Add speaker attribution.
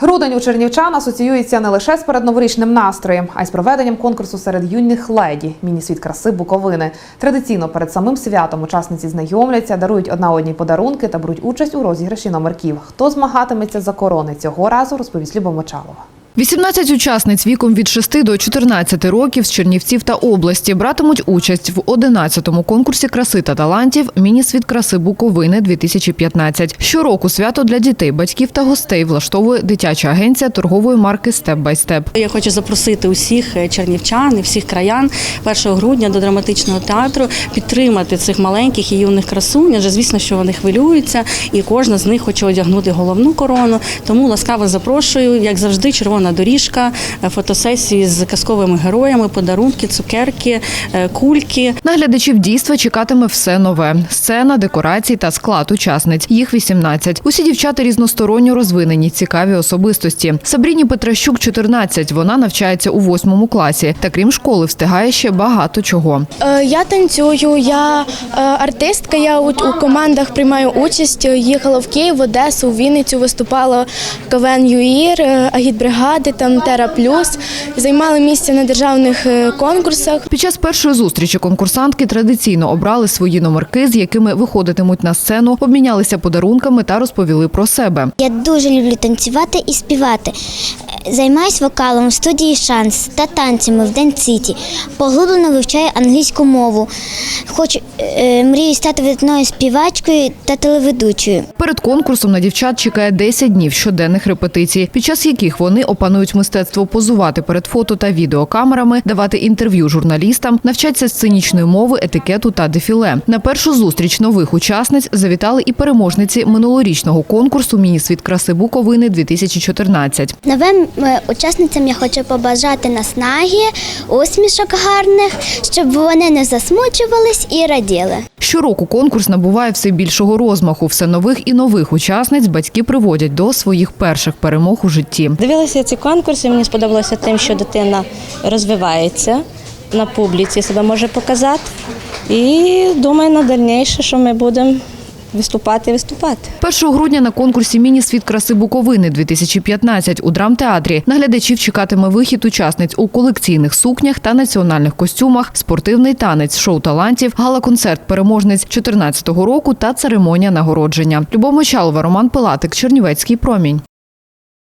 Speaker 1: Грудень у чернівчан асоціюється не лише з передноворічним настроєм, а й з проведенням конкурсу серед юних леді міні-світ краси Буковини. Традиційно перед самим святом учасниці знайомляться, дарують одна одній подарунки та беруть участь у розіграші номерків. Хто змагатиметься за корони цього разу, розповість Люба Мочалова.
Speaker 2: 18 учасниць віком від 6 до 14 років з Чернівців та області братимуть участь в 11-му конкурсі краси та талантів «Міні-світ краси Буковини 2015». Щороку свято для дітей, батьків та гостей влаштовує дитяча агенція торгової марки «Степ бай степ».
Speaker 3: Я хочу запросити усіх е, чернівчан і всіх краян 1 грудня до драматичного театру підтримати цих маленьких і юних красунь. Адже звісно, що вони хвилюються, і кожна з них хоче одягнути головну корону. Тому ласкаво запрошую, як завжди, червона доріжка, е, фотосесії з казковими героями, подарунки, цукерки, е, кульки.
Speaker 2: Наглядачів дійства чекатиме все нове: сцена, декорації та склад учасниць. Їх 18. Усі дівчата різносторонньо розвинені, цікаві особистості. Сабріні Петращук 14. Вона навчається у восьмому класі. Та крім школи, встигає ще багато чого.
Speaker 4: Е, Я танцюю, я артистка. Я у, командах приймаю участь. Їхала в Київ, Одесу, в Вінницю, виступала в КВН ЮІР, е, агітбригади, там Тера Плюс. займали місце на державних е, конкурсах.
Speaker 2: Під час першої зустрічі конкурсантки традиційно обрали свої номерки, з якими виходитимуть на сцену, обмінялися подарунками та розповіли про себе.
Speaker 5: Я дуже люблю танцювати і співати. Займаюсь вокалом в студії Шанс та танцями в Ден Сіті. Поглиблено вивчаю англійську мову. Хочу е, мрію стати видатною співачкою та телеведучою.
Speaker 2: Перед конкурсом на дівчат чекає 10 днів щоденних репетицій, під час яких вони опанують мистецтво позувати перед фото та відеокамерами, давати інтерв'ю журналістам, навчаться сценічної мови, етикету та дефіле. На першу зустріч нових учасниць завітали і переможниці минулорічного конкурсу Міні-світ краси Буковини 2014.
Speaker 5: Новим е, учасницям я хочу побажати наснаги, усмішок гарних, щоб вони не засмучувались і раділи.
Speaker 2: Щороку конкурс набуває все більшого розмаху. Все нових і нових учасниць батьки приводять до своїх перших перемог у житті.
Speaker 6: Дивилася ці конкурси. Мені сподобалося тим, що дитина розвивається на публіці, себе може показати. І думаю на дальніше, що ми будемо виступати виступати.
Speaker 2: 1 грудня на конкурсі Міні-світ краси Буковини 2015 у драмтеатрі наглядачів чекатиме вихід учасниць у колекційних сукнях та національних костюмах, спортивний танець, шоу талантів, гала-концерт переможниць 2014 року та церемонія нагородження. Любов Мочалова, Роман Пилатик, Чернівецький промінь.